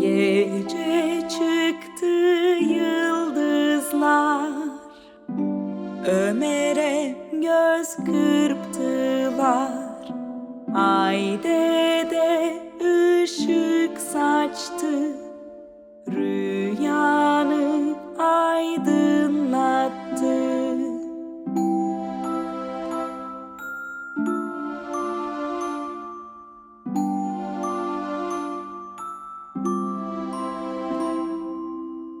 Gece çıktı yıldızlar. Ömer'e göz kırptılar. Ay de ışık saçtı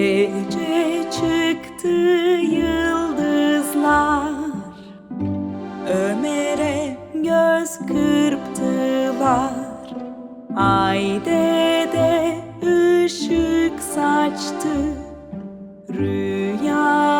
Gece çıktı yıldızlar. Ömer'e göz kırptılar. Ay de ışık saçtı. Rüyanı